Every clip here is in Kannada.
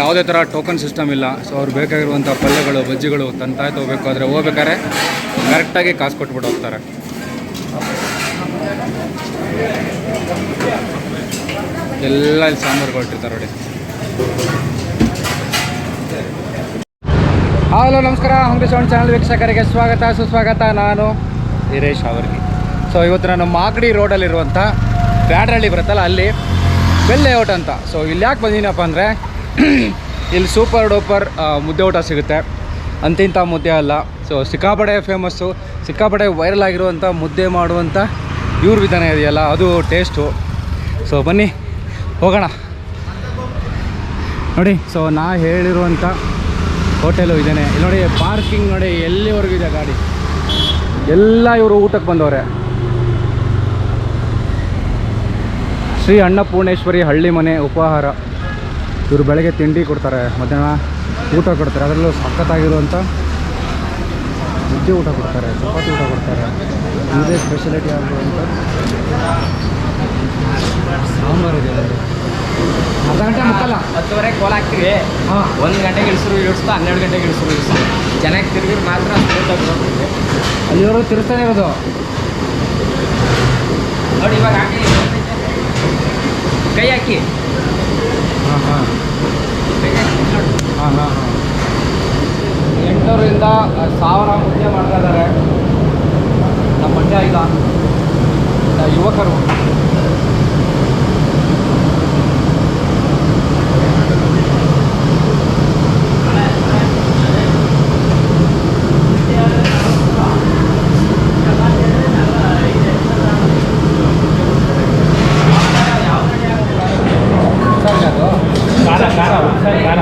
ಯಾವುದೇ ಥರ ಟೋಕನ್ ಸಿಸ್ಟಮ್ ಇಲ್ಲ. ಸೊ ಅವ್ರು ಬೇಕಾಗಿರುವಂಥ ಪಲ್ಯಗಳು, ಬಜ್ಜಿಗಳು ತಂತಾಯ್ತು ಹೋಗ್ಬೇಕು ಆದರೆ ಹೋಗ್ಬೇಕಾದ್ರೆ ಕರೆಕ್ಟಾಗಿ ಕಾಸು ಕೊಟ್ಬಿಟ್ಟು ಹೋಗ್ತಾರೆ. ಎಲ್ಲ ಇಲ್ಲಿ ಸಾಂಬಾರು ಕೊಟ್ಟಿರ್ತಾರೆ ನೋಡಿ. ಹಲೋ, ನಮಸ್ಕಾರ. ಹಂಗೆ ಸೌಂಡ್ ಚಾನಲ್ ವೀಕ್ಷಕರಿಗೆ ಸ್ವಾಗತ. ಸುಸ್ವಾಗತ ನಾನು ವೀರೇಶ್ ಅವರ್ಗಿ. ಸೊ ಇವತ್ತು ನಾನು ಮಾಗಡಿ ರೋಡಲ್ಲಿರುವಂಥ ಬ್ಯಾಡ್ರಳ್ಳಿ ಬರುತ್ತಲ್ಲ, ಅಲ್ಲಿ ಬೆಲ್ ಲೇಔಟ್ ಅಂತ. ಸೊ ಇಲ್ಲಿ ಯಾಕೆ ಬಂದಿನಪ್ಪ ಅಂದರೆ ಇಲ್ಲಿ ಸೂಪರ್ ಡೂಪರ್ ಮುದ್ದೆ ಊಟ ಸಿಗುತ್ತೆ. ಅಂತಿಂಥ ಮುದ್ದೆ ಅಲ್ಲ. ಸೊ ಸಿಕ್ಕಾಪಡೆ ಫೇಮಸ್ಸು ಸಿಕ್ಕಾಪಡೆ ವೈರಲ್ ಆಗಿರುವಂಥ ಮುದ್ದೆ ಮಾಡುವಂಥ ಇವ್ರ ವಿಧಾನ ಇದೆಯಲ್ಲ, ಅದು ಟೇಸ್ಟು ಸೊ ಬನ್ನಿ, ಹೋಗೋಣ. ನೋಡಿ ಸೊ ನಾ ಹೇಳಿರುವಂಥ ಹೋಟೆಲು ಇದ್ದೇನೆ ಇಲ್ಲಿ ನೋಡಿ ಪಾರ್ಕಿಂಗ್ ನೋಡಿ, ಎಲ್ಲಿವರೆಗೂ ಇದೆ ಗಾಡಿ. ಎಲ್ಲ ಇವರು ಊಟಕ್ಕೆ ಬಂದವ್ರೆ. ಶ್ರೀ ಅನ್ನಪೂರ್ಣೇಶ್ವರಿ ಹಳ್ಳಿ ಮನೆ ಉಪಹಾರ. ಇವರು ಬೆಳಗ್ಗೆ ತಿಂಡಿ ಕೊಡ್ತಾರೆ ಮಧ್ಯಾಹ್ನ ಊಟ ಕೊಡ್ತಾರೆ ಅದರಲ್ಲೂ ಸಖತ್ತಾಗಿರುವಂಥ ಮುದ್ದೆ ಊಟ ಕೊಡ್ತಾರೆ ಚಪಾತಿ ಊಟ ಕೊಡ್ತಾರೆ ಇದೇ ಸ್ಪೆಷಾಲಿಟಿ ಆಗಿರುವಂಥ ಸಾಂಬಾರು ಇದೆ. ಅರ್ಧ ಗಂಟೆ ಮುಕ್ಕಲ್ಲ? ಹತ್ತುವರೆಗೆ ಕೋಲ್ ಹಾಕ್ತೀವಿ. ಹಾಂ. ಒಂದು ಗಂಟೆಗೆ ಇಳಿಸ್ರು ಇಳಿಸ್ತು ಹನ್ನೆರಡು ಗಂಟೆಗೆ ಇಳಿಸ್ರು ಇಳಿಸ್ತು. ಚೆನ್ನಾಗಿ ತಿರುಗಿರು ಮಾತ್ರ ಸ್ಮೂತಾಗಿ ತಿರುಗ್ತಾನೆ ಇರೋದು. ನೋಡಿ ಇವಾಗ ಹಾಕಿ. ಕೈ ಹಾಕಿ. ಹಾಂ ಹಾಂ. ಹಾಂ. ಎಂಟುನೂರಿಂದ ಸಾವಿರ ಮುದ್ದೆ ಮಾಡ್ತಾ ಇದ್ದಾರೆ. ನಮ್ಮ ಮಂಡ್ಯ ಈಗ. ಯುವಕರು ಸರಿ ಅದು ಖಾರ ಖಾರ ಸರಿ ಖಾರ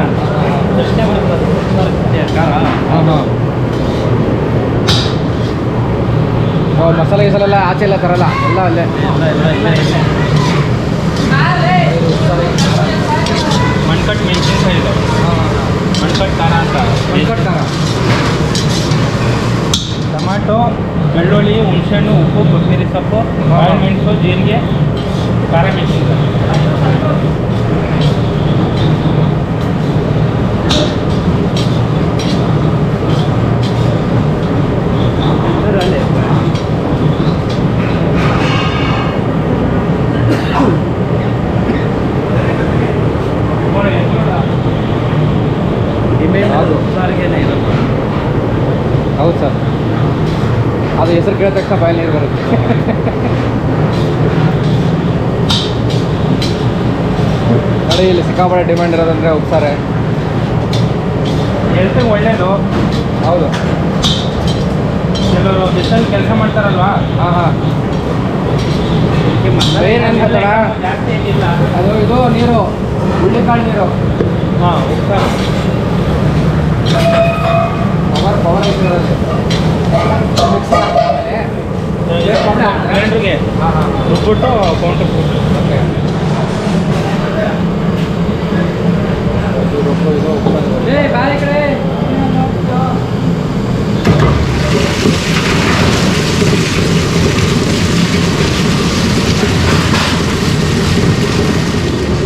ಪ್ರಶ್ನೆ ಬರ್ತದೆ ಖಾರ ಹಾಂ ಹಾಂ ಓ ಮಸಾಲೆ ಗೀಸಲೆಲ್ಲ ಆಚೆ ಎಲ್ಲ ತರಲ್ಲ ಎಲ್ಲ ಅಲ್ಲೇ. ಮಣ್ಕಟ್ ಮೆಣಸಿನ್ಕಾಯಿ ಇದು. ಮಣ್ಕಟ್ ಖಾರ ಅಂತ. ಮಣ್ಕಟ್ ಖಾರ. ಟೊಮ್ಯಾಟೊ ಬೆಳ್ಳುಳ್ಳಿ ಹುಣಸೆಹಣ್ಣು ಉಪ್ಪು ಕೊತ್ತಂಬರಿ ಸೊಪ್ಪು ಕಾಳು ಮೆಣಸು ಜೀರಿಗೆ ಖಾರ ಮೆಣಸಿನ್ಕಾಯಿ ಹೌದು. ಹೌದು ಸರ್ ಹೆಸರು ತಕ್ಷಣ ಬಾಯಿ ನೀರು ಬರುತ್ತೆ. ನೋಡಿ ಇಲ್ಲಿ ಸಿಕ್ಕಾಪಟ್ಟೆ ಡಿಮ್ಯಾಂಡ್ ಇರೋದಂದ್ರೆ ಹೋಗ್ತಾರೆ ಹೆಲ್ತಿಗೆ ಒಳ್ಳೇದು. ಹೌದು. ಕೆಲವರು ಬಿಸಿಲಲ್ಲಿ ಕೆಲಸ ಮಾಡ್ತಾರಲ್ವಾ? ಹಾಂ ಹಾಂ. ಗೊತ್ತಾ? ಅದು ಇದು ನೀರು ಹುಳ್ಳಿಕಾಳು ನೀರು. ಹಾಂ ಪವರ್ ಪವರ್ ಐತಿರೋದು ಹಾಂ ರುಬ್ಬಿಟ್ಟು ಕೌಂಟರ್.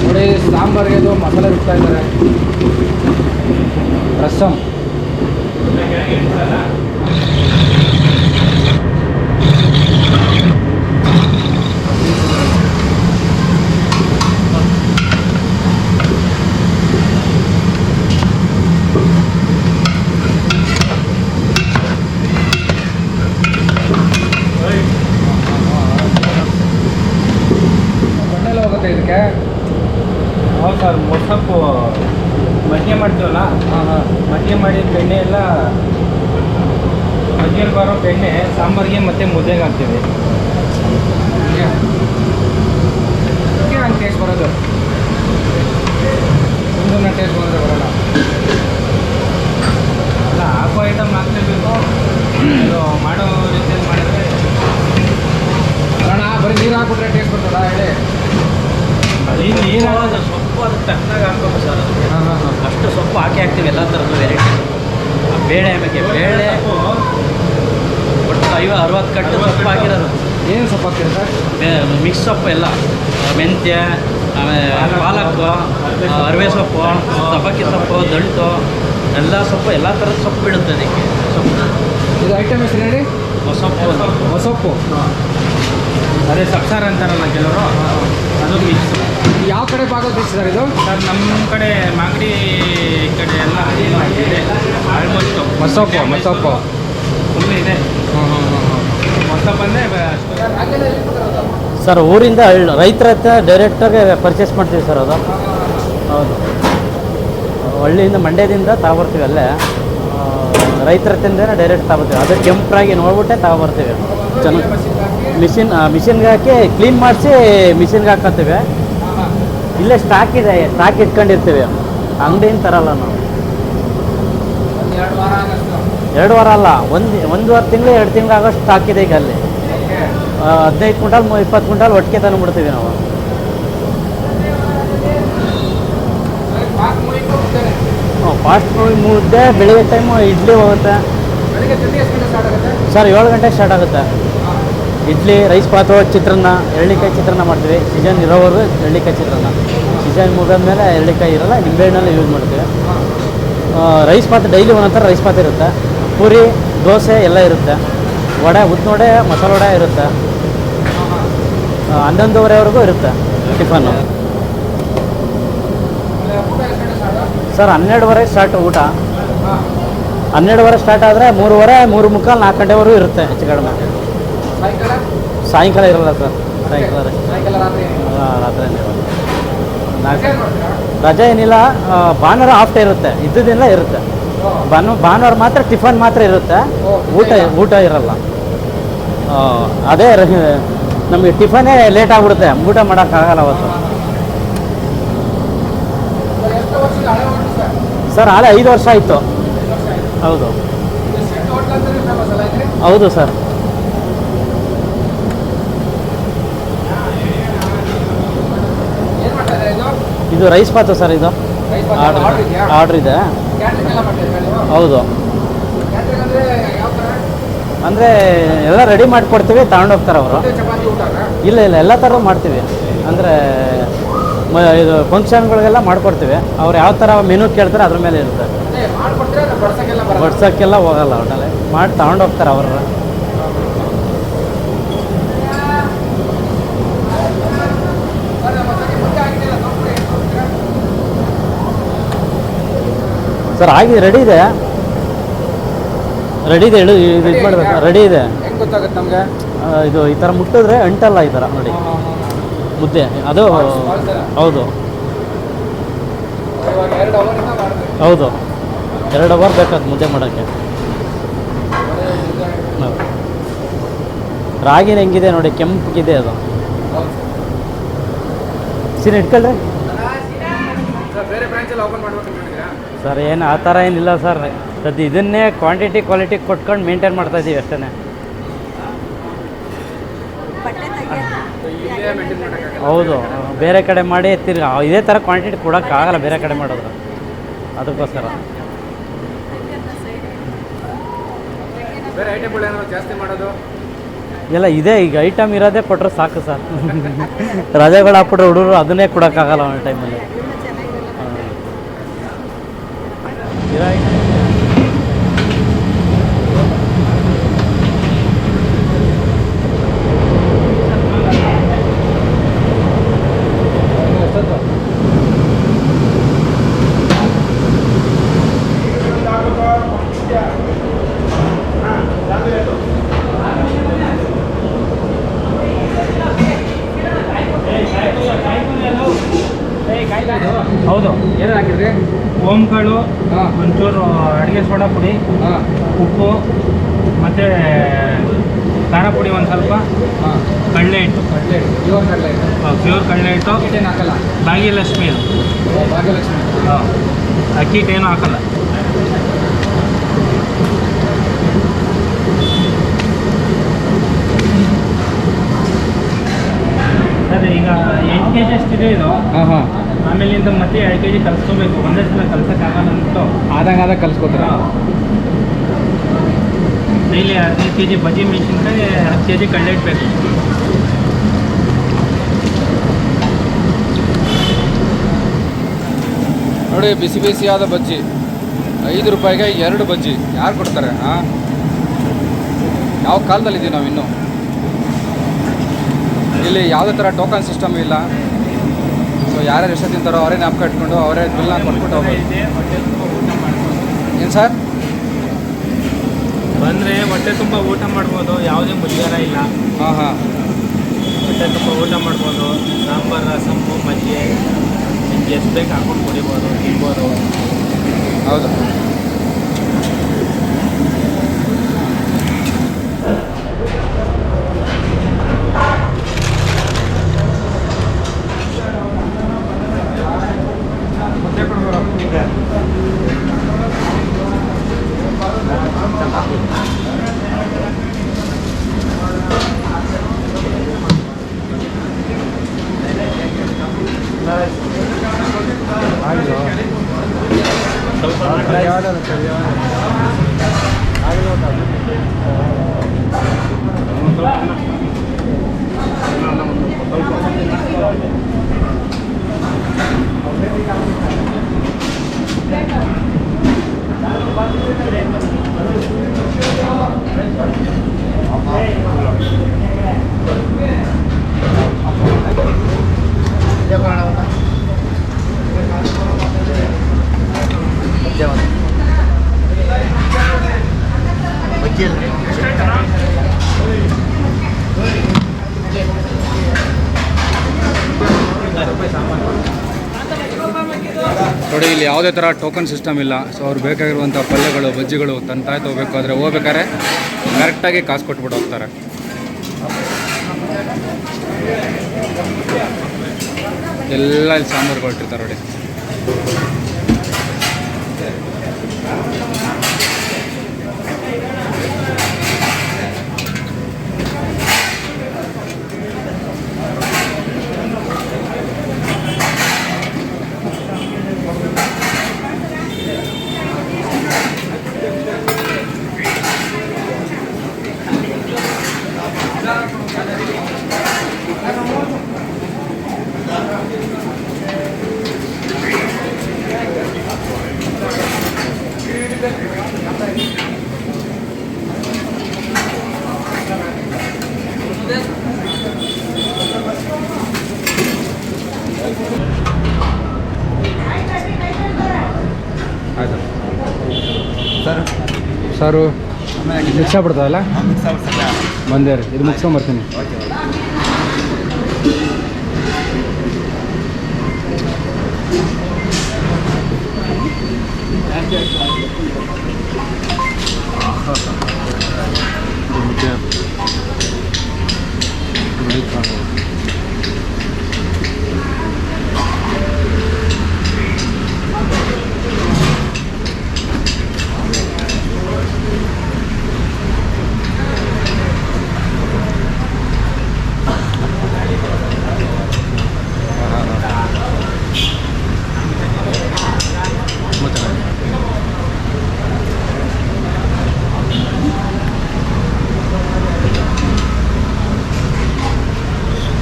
ನೋಡಿ ಸಾಂಬಾರಿಗೆ ಇದು ಮಸಾಲೆ ಬಿಡ್ತಾ ಇದ್ದಾರೆ ರಸಮ್ ಬಣ್ಣೆಲ್ಲ ಹೋಗುತ್ತೆ ಇದಕ್ಕೆ ಹೌದು ಸರ್ ಮೊಸಪ್ಪು ಮಜ್ಜಿಗೆ ಮಾಡ್ತೀವಲ್ಲ ಹಾಂ ಹಾಂ ಮಜ್ಜಿಗೆ ಮಾಡಿದ ಬೆಣ್ಣೆ ಎಲ್ಲ ಮಜ್ಜಿಗೆಯಲ್ಲಿ ಬರೋ ಬೆಣ್ಣೆ ಸಾಂಬಾರಿಗೆ ಮತ್ತು ಮುದ್ದೆಗೆ ಹಾಕ್ತೀವಿ ಅದಕ್ಕೆ ಹಂಗೆ ಟೇಸ್ಟ್ ಬರೋದು ಸುಮ್ಮನೆ ಟೇಸ್ಟ್ ಬಂದರೆ ಬರೋಲ್ಲ ಅಲ್ಲ ಹಾಕೋ ಐಟಮ್ ಹಾಕ್ಲೇಬೇಕು ಇದು ಮಾಡೋ ರೀತಿಯಲ್ಲಿ ಮಾಡಿದ್ರೆ ಕಾರಣ ಬರೀ ನೀರು ಹಾಕ್ಬಿಟ್ರೆ ಟೇಸ್ಟ್ ಬರ್ತದ ಹೇಳಿ ಈ ನೀರು ಹಾಕೋದು ಸೊಪ್ಪು ಅದಕ್ಕೆ ತಕ್ಕನಾಗ ಹಾಕ್ಬೇಕು ಸರ್ ಅದಕ್ಕೆ ಹಾಂ ಹಾಂ ಹಾಂ ಅಷ್ಟು ಸೊಪ್ಪು ಹಾಕಿ ಹಾಕ್ತೀವಿ ಎಲ್ಲ ಥರದ್ದು ವೆರೈಟಿ ಬೇಳೆ ಆಮೇಲೆ ಬೇಳೆ ಒಟ್ಟು ಐವ ಅರವತ್ತು ಕಟ್ಟು ಸೊಪ್ಪು ಹಾಕಿರೋದು ಏನು ಸೊಪ್ಪು ಹಾಕ್ತೀರಿ ಸರ್ ಮಿಕ್ಸ್ ಸೊಪ್ಪು ಎಲ್ಲ ಮೆಂತ್ಯ ಆಮೇಲೆ ಪಾಲಕ್ಕು ಅರಿವೆ ಸೊಪ್ಪು ಸಬ್ಬಕ್ಕಿ ಸೊಪ್ಪು ದಂಟು ಎಲ್ಲ ಸೊಪ್ಪು ಎಲ್ಲ ಥರದ ಸೊಪ್ಪು ಬೀಳುತ್ತೆ ಅದಕ್ಕೆ ಸೊಪ್ಪು ಇದು ಐಟಮ್ ಹೆಸರು ಹೇಳಿ? ಸೊಪ್ಪು ಹೊಸೊಪ್ಪು. ಅದೇ ಸಬ್ಸಾರ ಅಂತಾರಲ್ಲ ಕೆಲವರು ಅದು ಮಿಕ್ಸ್ ಯಾವ ಕಡೆ ಭಾಗ ಸರ್ ಇದು? ಸರ್ ನಮ್ಮ ಕಡೆ ಮಾಗಡಿ ಕಡೆ ಎಲ್ಲ ಆಲ್ಮೋಸ್ಟ್ ಮಸೊಪ್ಪು ಮಸೊಪ್ಪು ಫುಲ್ ಇದೆ. ಹ್ಞೂ ಬಂದರೆ ಸರ್, ಊರಿಂದ ರೈತರ ಹತ್ರ ಡೈರೆಕ್ಟಾಗಿ ಪರ್ಚೇಸ್ ಮಾಡ್ತೀವಿ ಸರ್ ಅದು. ಹೌದು. ಹಳ್ಳಿಯಿಂದ ಮಂಡ್ಯದಿಂದ ತಗೊಬರ್ತೀವಿ ಅಲ್ಲೇ. ರೈತರ ಹತ್ರನೇ ಡೈರೆಕ್ಟ್ ತಗೋತೀವಿ ಅದು ಕೆಂಪರಾಗಿ ನೋಡ್ಬಿಟ್ಟೆ ತಗೊಬರ್ತೀವಿ ಚೆನ್ನಾಗಿ ಮಿಷಿನ್ ಮಿಷಿನ್ಗೆ ಹಾಕಿ ಕ್ಲೀನ್ ಮಾಡಿಸಿ ಮಿಷಿನ್ಗೆ ಹಾಕೋತೀವಿ ಇಲ್ಲೇ ಸ್ಟಾಕ್ ಇದೆ ಸ್ಟಾಕ್ ಇಟ್ಕೊಂಡಿರ್ತೀವಿ. ಅಂಗಡಿಯಿಂದ ತರಲ್ಲ ನಾವು. ಎರಡು ವಾರ ಅಲ್ಲ, ಒಂದು ಒಂದೂವರೆ ತಿಂಗಳು, ಎರಡು ತಿಂಗಳು ಆಗೋಷ್ಟು ಇದೆ ಈಗ ಅಲ್ಲಿ. ಹದಿನೈದು ಕ್ವಿಂಟಲ್ ಇಪ್ಪತ್ತು ಕ್ವಿಂಟಲ್ ಒಟ್ಟಿಗೆ ತಂದುಬಿಡ್ತೀವಿ ನಾವು. ಫಾಸ್ಟ್ ಮೂವಿಂಗ್ ಮುದ್ದೆ ಬೆಳಿಗ್ಗೆ ಟೈಮು ಇಡ್ಲಿ ಹೋಗುತ್ತೆ. ಸರ್, ಏಳು ಗಂಟೆಗೆ ಸ್ಟಾರ್ಟ್ ಆಗುತ್ತೆ. ಇಡ್ಲಿ ರೈಸ್ ಪಾತ್ರ, ಚಿತ್ರಾನ್ನ, ಎಳ್ಳಿಕಾಯಿ ಚಿತ್ರಾನ್ನ ಮಾಡ್ತೀವಿ. ಸೀಸನ್ ಇರೋವರೆಗೂ ಎಳ್ಳಿಕಾಯಿ ಚಿತ್ರಾನ್ನ. ಸೀಸನ್ ಮುಗಿದ್ಮೇಲೆ ಎಳ್ಳಿಕಾಯಿ ಇರೋಲ್ಲ, ನಿಂಬೆಹಣ್ಣೆಲ್ಲ ಯೂಸ್ ಮಾಡ್ತೀವಿ. ರೈಸ್ ಪಾತ್ ಡೈಲಿ ಒಂದೊಂಥರ ರೈಸ್ ಪಾತ್ ಇರುತ್ತೆ. ಪೂರಿ, ದೋಸೆ ಎಲ್ಲ ಇರುತ್ತೆ. ವಡೆ ಉದ್ನೋಡೆ ಮಸಾಲೆ ವಡೆ ಇರುತ್ತೆ. ಹನ್ನೊಂದುವರೆವರೆಗೂ ಇರುತ್ತೆ ಟಿಫನ್ನು. ಸರ್, ಹನ್ನೆರಡುವರೆಗೆ ಸ್ಟಾರ್ಟ್ ಊಟ. ಹನ್ನೆರಡುವರೆ ಸ್ಟಾರ್ಟ್ ಆದರೆ ಮೂರುವರೆ, ಮೂರು ಮುಕ್ಕಾಲು ನಾಲ್ಕು ಗಂಟೆವರೆಗೂ ಇರುತ್ತೆ ಹೆಚ್ಚು ಕಡಿಮೆ. ಸಾಯಂಕಾಲ ಇರಲ್ಲ ಸರ್. ಸಾಯಂಕಾಲ ರಾತ್ರಿ ನಾಲ್ಕು ರಜೆ ಏನಿಲ್ಲ ಭಾನುವಾರ ಆಫ್ ಡೇ ಇರುತ್ತೆ. ಇದ್ದಿದ್ದೆಲ್ಲ ಇರುತ್ತೆ. ಭಾನು ಭಾನುವಾರ ಮಾತ್ರ ಟಿಫನ್ ಮಾತ್ರ ಇರುತ್ತೆ. ಊಟ ಊಟ ಇರಲ್ಲ. ಅದೇ ನಮಗೆ ಟಿಫನೇ ಲೇಟ್ ಆಗ್ಬಿಡುತ್ತೆ. ಊಟ ಮಾಡೋಕ್ಕಾಗಲ್ಲ ಅವತ್ತು. ಹಳೆ ಸರ್? ಆಲೆ ಐದು ವರ್ಷ ಆಯಿತು. ಹೌದು. ಹೌದು ಸರ್. ಇದು? ರೈಸ್ ಪಾತು ಸರ್ ಇದು. ಆರ್ಡ್ರ್ ಇದೆ. ಹೌದು. ಅಂದರೆ ಎಲ್ಲ ರೆಡಿ ಮಾಡಿಕೊಡ್ತೀವಿ ತಗೊಂಡೋಗ್ತಾರೆ ಅವರು. ಇಲ್ಲ ಇಲ್ಲ ಎಲ್ಲ ಥರ ಮಾಡ್ತೀವಿ. ಅಂದರೆ ಮ ಇದು ಫಂಕ್ಷನ್ಗಳಿಗೆಲ್ಲ ಮಾಡ್ಕೊಡ್ತೀವಿ. ಅವ್ರು ಯಾವ ಥರ ಮೆನು ಕೇಳ್ತಾರೆ ಅದ್ರ ಮೇಲೆ ಇರುತ್ತೆ. ಬಡ್ಸಕ್ಕೆಲ್ಲ ಹೋಗಲ್ಲ ಒಟ್ಟಲ್ಲಿ ಮಾಡಿ ತಗೊಂಡೋಗ್ತಾರೆ ಅವ್ರ ಸರ್ ನಮ್ಮ ಸರಿ ಮುದ್ದೆ ಆಗಿದೆಯಲ್ಲ ನೋಡ್ಬಿಡಿ ಸರ್ ಆಗಿ ರೆಡಿ ಇದೆ. ರೆಡಿ ಇದೆ ಇಳು ಇದು ಇದು ಮಾಡಬೇಕು. ರೆಡಿ ಇದೆ. ಹೆಂಗ್ ಗೊತ್ತಾಗುತ್ತೆ ನಮಗೆ? ಇದು ಈ ಥರ ಮುಟ್ಟಿದ್ರೆ ಅಂಟಲ್ಲ ಈ ಥರ ನೋಡಿ. ಮುದ್ದೆ ಅದು ಹೌದು. ಹೌದು. ಎರಡು ಅವರ್ ಬೇಕಾದ ಮುದ್ದೆ ಮಾಡೋಕ್ಕೆ. ರಾಗಿನ ಹೆಂಗಿದೆ ನೋಡಿ ಕೆಂಪಗಿದೆ ಅದು. ಸೀರೆ ಇಟ್ಕೊಳ್ರಿ. ಸರ್ ಬೇರೆ ಬ್ರಾಂಚ್ ಎಲ್ಲ ಓಪನ್ ಮಾಡ್ಬೇಕು ಸರ್ ಏನು ಆ ಥರ ಏನಿಲ್ಲ ಸರ್. ಸದ್ ಇದನ್ನೇ ಕ್ವಾಂಟಿಟಿ ಕ್ವಾಲಿಟಿ ಕೊಟ್ಕೊಂಡು ಮೇಂಟೈನ್ ಮಾಡ್ತಾ ಇದ್ದೀವಿ ಅಷ್ಟೇ ಇಲ್ಲೇ ಹೌದು. ಬೇರೆ ಕಡೆ ಮಾಡಿ ತಿರ್ಗಿ ಇದೇ ಥರ ಕ್ವಾಂಟಿಟಿ ಕೊಡೋಕ್ಕಾಗಲ್ಲ ಬೇರೆ ಕಡೆ ಮಾಡೋದು. ಅದಕ್ಕೋಸ್ಕರ. ಬೇರೆ ಇದೇ ಏನಾದ್ರು ಜಾಸ್ತಿ ಮಾಡೋದು? ಎಲ್ಲ ಇದೆ ಈಗ ಐಟಮ್ ಇರೋದೇ ಕೊಟ್ಟರೆ ಸಾಕು ಸರ್. ರಜೆಗಳು ಹಾಕ್ಬಿಟ್ರೆ ಹುಡುಗರು ಅದನ್ನೇ ಕೊಡೋಕ್ಕಾಗಲ್ಲ ಒಂದು ಟೈಮಲ್ಲಿ Tirahin. ಹೌದು. ಏನೇನು ಹಾಕಿದ್ರಿ? ಓಂಕಾಳು ಹಾಂ. ಒಂಚೂರು ಅಡುಗೆ ಸೋಡಾ ಪುಡಿ ಹಾಂ. ಉಪ್ಪು ಮತ್ತು ಖಾರ ಪುಡಿ ಒಂದು ಸ್ವಲ್ಪ ಹಾಂ. ಕಡಲೆ ಹಿಟ್ಟು. ಕಡಲೆ ಪ್ಯೂರ್ ಕಡಲೆ ಹಿಟ್ಟು. ಪ್ಯೂರ್ ಕಡಲೆ ಹಿಟ್ಟು. ಹಾಕಲ್ಲ? ಭಾಗ್ಯಲಕ್ಷ್ಮಿ ಭಾಗ್ಯಲಕ್ಷ್ಮಿ ಹಾಂ. ಅಕ್ಕಿ ಏನೂ ಹಾಕಲ್ಲ ಸರ್ ಈಗ ಎಂಟು ಕೆ ಜಿ ಅಷ್ಟಿದೆ ಇದು. ಹಾಂ ಹಾಂ. ಆಮೇಲಿಂದ ಮತ್ತೆ ಎರಡು ಕೆ ಜಿ ಕಲಿಸ್ಕೋಬೇಕು. ಒಂದೇ ಸಲ ಕಲ್ಸೋಕ್ಕಾಗಲ್ಲ ಅಂದ್ಬಿಟ್ಟು. ಆದಾಗ ಆದಾಗ ಕಲಿಸ್ಕೊತೀರಾ? ಡೈಲಿ ಹದಿನೈದು ಕೆ ಜಿ ಬಜ್ಜಿ ಮೆಣಸಿನ್ಕಾಯಿ ಹತ್ತು ಕೆ ಜಿ ಕಳ್ಳೆ ಇಡಬೇಕು ನೋಡಿ ಬಿಸಿ ಬಿಸಿಯಾದ ಬಜ್ಜಿ. ಐದು ರೂಪಾಯಿಗೆ ಎರಡು ಬಜ್ಜಿ. ಯಾರು ಕೊಡ್ತಾರೆ ಹಾಂ? ಯಾವ ಕಾಲದಲ್ಲಿದ್ದೀವಿ ನಾವು ಇನ್ನೂ ಇಲ್ಲಿ ಯಾವುದೇ ಥರ ಟೋಕನ್ ಸಿಸ್ಟಮ್ ಇಲ್ಲ. ಸೊ ಯಾರ್ಯಾರು ಎಷ್ಟು ತಿಂತಾರೋ ಅವರೇ ನಾಪ್ಕ ಇಟ್ಕೊಂಡು ಅವರೇ ಬಿಲ್ನ ಕೊಟ್ಬಿಟ್ಟು ಹೋಗ್ಬೋದು. ಏನು ಸರ್? ಬಂದರೆ ಹೊಟ್ಟೆ ತುಂಬ ಊಟ ಮಾಡ್ಬೋದು ಯಾವುದೇ ಮುಜುಗರ ಇಲ್ಲ. ಹಾಂ ಹಾಂ. ಹೊಟ್ಟೆ ತುಂಬ ಊಟ ಮಾಡ್ಬೋದು ಸಾಂಬಾರು ರಸಮ್ಮು ಮಜ್ಜಿಗೆ. ನಿಮ್ಗೆ ಎಷ್ಟು ಬೇಕು ಹಾಕೊಂಡು ಕುಡಿಬೋದು ತಿನ್ಬೋದು. ಹೌದು. Gracias. ನೋಡಿ, ಇಲ್ಲಿ ಯಾವುದೇ ಥರ ಟೋಕನ್ ಸಿಸ್ಟಮ್ ಇಲ್ಲ. ಸೊ ಅವ್ರು ಬೇಕಾಗಿರುವಂಥ ಪಲ್ಯಗಳು, ಬಜ್ಜಿಗಳು ತಂತಾಯ್ ಆದರೆ ಹೋಗ್ಬೇಕಾದ್ರೆ ಕರೆಕ್ಟಾಗಿ ಕಾಸು ಕೊಟ್ಬಿಟ್ಟು ಹೋಗ್ತಾರೆ. ಎಲ್ಲ ಇಲ್ಲಿ ಸಾಂಬಾರು ಕೊಟ್ಟಿರ್ತಾರೆ ನೋಡಿ ಆಯ್ತು ಸರ್ ಸಾರು ಮಿಕ್ಸ್ ಆಗ್ಬಿಡ್ತಾವಲ್ಲ ಬಂದೇ ರೀ ಇದು ಮುಗಿಸ್ಕೊಂಬರ್ತೀನಿ ಓಕೆ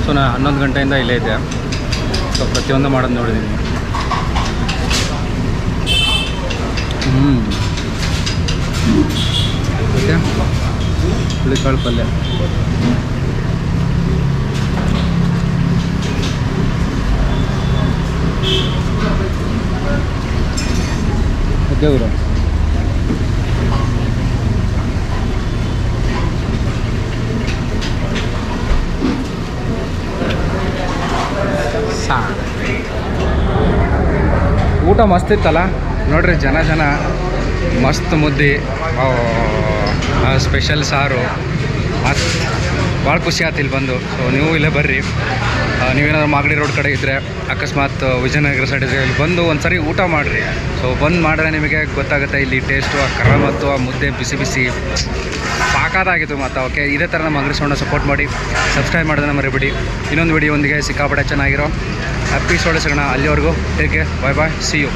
ಸೊ ನಾನು ಹನ್ನೊಂದು ಗಂಟೆಯಿಂದ ಇಲ್ಲೇ ಇದೆ ಸೊ ಪ್ರತಿಯೊಂದು ಮಾಡೋದು ನೋಡಿದ್ದೀನಿ ಹ್ಞೂ ಓಕೆ ಹುಳಿಕಾಳು ಪಲ್ಯ. ಓಕೆ ಸಾ ಊಟ. ಮಸ್ತ್ ಇತ್ತಲ್ಲ? ನೋಡ್ರಿ ಜನ ಜನ ಮಸ್ತ್ ಮುದ್ದೆ ಸ್ಪೆಷಲ್ ಸಾರು. ಮಸ್ತ್. ಭಾಳ ಖುಷಿ ಆಯ್ತು ಇಲ್ಲಿ ಬಂದು. ಸೊ ನೀವು ಇಲ್ಲೇ ಬರ್ರಿ. ನೀವೇನಾದ್ರು ಮಾಗಡಿ ರೋಡ್ ಕಡೆ ಇದ್ದರೆ ಅಕಸ್ಮಾತ್ ವಿಜಯನಗರ ಸೈಡ್ ಇದ್ದರೆ ಇಲ್ಲಿ ಬಂದು ಒಂದು ಸರಿ ಊಟ ಮಾಡಿರಿ. ಸೊ ಬಂದು ಮಾಡಿದ್ರೆ ನಿಮಗೆ ಗೊತ್ತಾಗುತ್ತೆ ಇಲ್ಲಿ ಟೇಸ್ಟು ಆ ಕರ ಮತ್ತು ಆ ಮುದ್ದೆ ಬಿಸಿ ಬಿಸಿ ಸಾಕಾದಾಗಿತ್ತು ಮತ್ತು ಓಕೆ ಇದೇ ಥರ ನಮ್ಮ ಅಂಗಡಿ ಸೌಂಡ ಸಪೋರ್ಟ್ ಮಾಡಿ. ಸಬ್ಸ್ಕ್ರೈಬ್ ಮಾಡೋದನ್ನ ಮರಿಬಿಡಿ. ಇನ್ನೊಂದು ವಿಡಿಯೋ ಒಂದಿಗೆ ಸಿಕ್ಕಾಪಟ್ಟೆ ಚೆನ್ನಾಗಿರೋ ಹ್ಯಾಪಿ ಸೋಡೆ ಸಿಗೋಣ ಅಲ್ಲಿವರೆಗೂ take bye bye see you